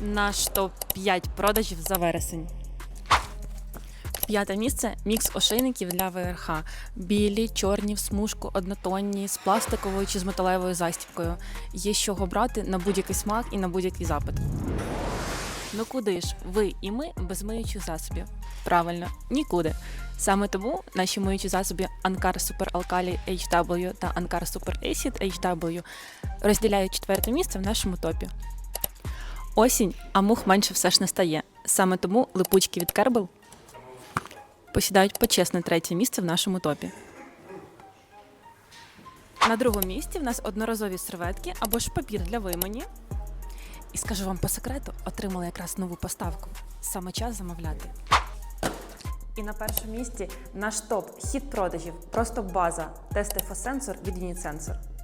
Наш топ 5 продажів за вересень. П'яте місце мікс ошейників для ВРХ. Білі, чорні в смужку, однотонні, з пластиковою чи з металевою застібкою. Є з чого брати на будь-який смак і на будь-який запит. Ну куди ж ви і ми без миючих засобів? Правильно, нікуди. Саме тому наші миючі засоби Ancar Super Alkali HW та Ancar Super Acid HW розділяють четверте місце в нашому топі. Осінь, а мух менше все ж не стає. Саме тому липучки від Kerbal посідають почесне третє місце в нашому топі. На другому місці в нас одноразові серветки або ж папір для вимані. І скажу вам по секрету, отримала якраз нову поставку. Саме час замовляти. І на першому місці наш топ хіт продажів. Просто база. Тести фосенсор від Unisensor.